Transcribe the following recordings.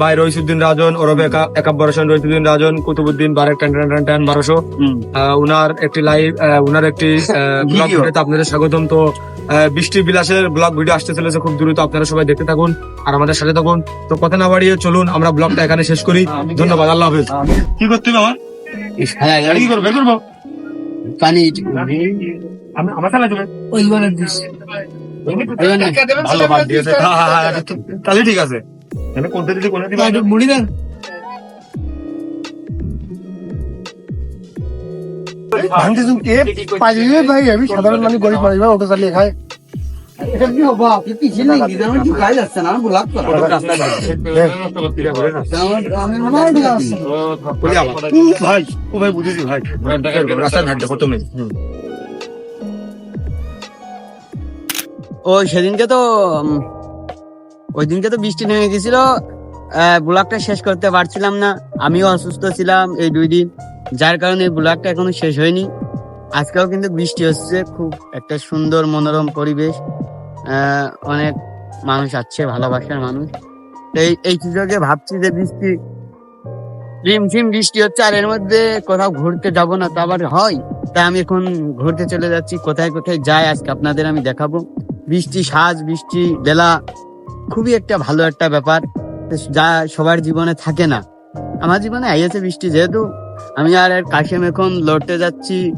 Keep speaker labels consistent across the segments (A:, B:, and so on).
A: by Rohisuddin Rajan ওরফে একা- Ekabbar Hossain Rahisuddin Rajan Kutubuddin Barek ten ten ten ten বারোশো। আহ, উনার একটি লাইভ উনার একটি ব্লগ ভিডিওতে আপনাদের স্বাগতম। তো বৃষ্টি বিলাসের ব্লগ ভিডিও আসতে চলেছে খুব দ্রুত আপনারা সবাই দেখতে থাকুন আর আমাদের সাথে থাকুন। তো কথা না বাড়িয়ে চলুন আমরা ব্লগটা এখানে শেষ করি। ধন্যবাদ আল্লাহ হাফেজ। কি করতে হবে আমার?
B: হ্যাঁ
A: কি করব করব?
B: পানি।
A: আমি আমার খেলা হ্যাঁ, হ্যাঁ, হ্যাঁ, তাহলে ঠিক আছে।
C: কে? পাঁচ ভাই আমি সাধারণ মানুষ গরিব মানুষ ভাই অটো চালিয়ে খায়।
B: এটা কি হব? আপনি পিছিয়ে নেই দিদি আমার কি কাজ না? করো। আমি মনে হয়
C: ভাই। ও ভাই বুঝেছি ভাই।
A: ঘাটতে প্রথমে।
B: ও সেদিনকে তো ওই দিনকে তো বৃষ্টি নেমে গেছিল। ব্লগটা শেষ করতে পারছিলাম না। আমিও অসুস্থ ছিলাম এই দুই দিন। যার কারণে ব্লগটা এখনও শেষ হয়নি। আজকেও কিন্তু বৃষ্টি হচ্ছে। খুব একটা সুন্দর মনোরম পরিবেশ। অনেক মানুষ আছে, ভালোবাসার মানুষ। এই এই সুযোগে ভাবছি যে বৃষ্টি, রিমঝিম বৃষ্টি হচ্ছে আর এর মধ্যে কোথাও ঘুরতে যাব না, তো আবার হয়। তাই আমি এখন ঘুরতে চলে যাচ্ছি। কোথায় কোথায় যাই আজকে আপনাদের আমি দেখাবো। বৃষ্টি, সাজ, বৃষ্টি, বেলা। খুবই একটা ভালো একটা ব্যাপার। যা সবার জীবনে থাকে না। আমার জীবনে আইয়াছে বৃষ্টি যেহেতু আমি আর কাশেম এখন লড়তে যাচ্ছি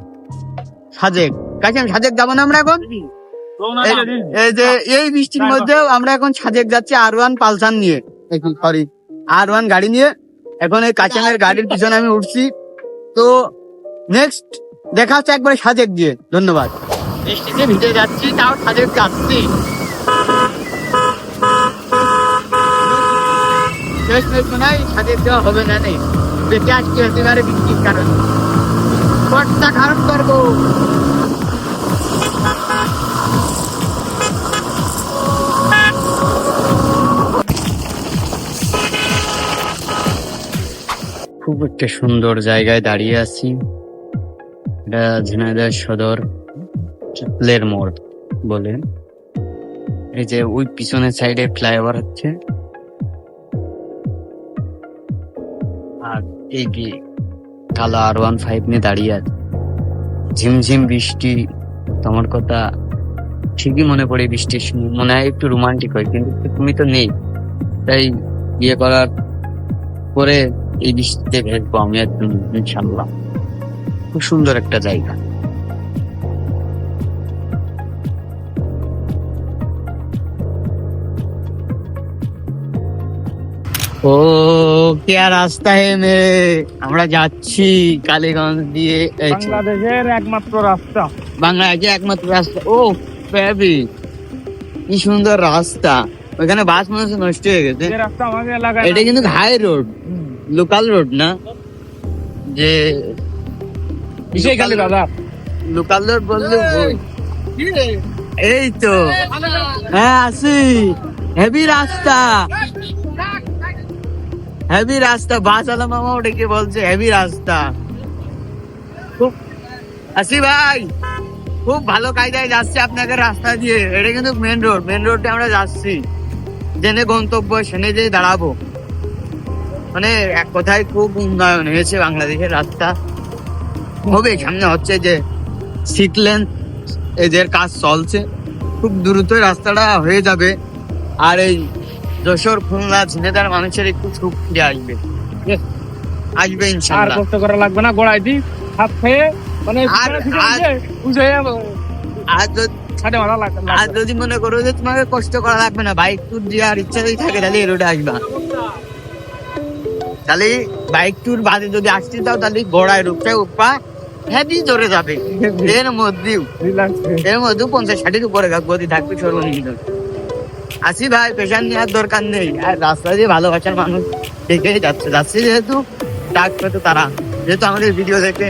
B: সাজেক। কাশেম সাজেক যাব না আমরা এখন? এই- এই যে এই বৃষ্টির মধ্যেও আমরা এখন সাজেক যাচ্ছি আর ওয়ান পালসার নিয়ে। সরি আর ওয়ান গাড়ি নিয়ে। এখন এই কাশেমের গাড়ির পিছনে আমি উঠছি। তো নেক্সট দেখা হচ্ছে একবারে সাজেক দিয়ে ধন্যবাদ। বৃষ্টিতে ভিজে যাচ্ছি তাও সাজেক যাচ্ছি। মেশ নাই সাজেক দেওয়া হবে না নেই বেঁচে আসছি একেবারে বৃষ্টির কারণে। কর্তা খারাপ করব। খুব একটা সুন্দর জায়গায় দাঁড়িয়ে আছি। এটা ঝিনাইদহ সদর প্লের মোড় বলে। এই যে ওই পিছনের সাইডে ফ্লাইওভার হচ্ছে। আর এগিয়ে কালো আর ওয়ান ফাইভ নিয়ে দাঁড়িয়ে আছে। ঝিমঝিম বৃষ্টি, তোমার কথা ঠিকই মনে পড়ে বৃষ্টির সময়। মনে হয় একটু রোমান্টিক হয়, কিন্তু তুমি তো নেই। তাই বিয়ে করার পরে এই বৃষ্টিতে ভেজবো আমি একদম ইনশাল্লাহ খুব সুন্দর একটা জায়গা। ও क्या রাস্তা হে মেরে? আমরা যাচ্ছি কালীগঞ্জ দিয়ে
D: বাংলাদেশের একমাত্র রাস্তা।
B: বাংলাদেশে একমাত্র রাস্তা। ও বেবি কি সুন্দর রাস্তা। ওখানে বাস মানুষ নষ্ট হয়ে গেছে। এটা কিন্তু হাই রোড লোকাল রোড না। যে
D: দাদা।
B: লোকাল রোড বললে এই তো। হ্যাঁ আসি। হেভি রাস্তা। হেভি রাস্তা, বাস আলা মামা ওটাকে বলছে হেভি রাস্তা। খুব আসি ভাই, খুব ভালো কায়দায় যাচ্ছে আপনাকে রাস্তা দিয়ে। এটা কিন্তু মেন রোড মেন রোডে আমরা যাচ্ছি। জেনে গন্তব্য, সেনে যে দাঁড়াবো। মানে এক কথায় খুব উন্নয়ন হয়েছে বাংলাদেশের রাস্তা। হবে, সামনে হচ্ছে যে সিট লেন এদের কাজ চলছে। খুব দ্রুত রাস্তাটা হয়ে যাবে। আর এই যশোর খুলনা ঝিনেদার মানুষের একটু সুখ ফিরে আসবে। আসবে
D: আর কষ্ট করা লাগবে না গোড়ায় দি হাত খেয়ে মানে
B: আর- আর- আর যদি আর যদি মনে করো যে তোমাকে কষ্ট করা লাগবে না বাইক ট্যুর আর ইচ্ছা যদি থাকে তাহলে এই রোডে আসবা। তাহলে বাইক ট্যুর বাদে যদি আসতে চাও তাহলে গোড়ায় রূপটা উপা হেভি জোরে যাবে। এর মধ্যেও এর মধ্যেও পঞ্চাশ ষাটের উপরে গতি থাকবে সর্বনিম্ন। আসি ভাই পেশার নেওয়ার দরকার নেই। আর রাস্তা দিয়ে ভালোবাসার মানুষ দেখে যাচ্ছে। যাচ্ছে যেহেতু, ডাক পেতো তারা। যেহেতু আমাদের ভিডিও দেখে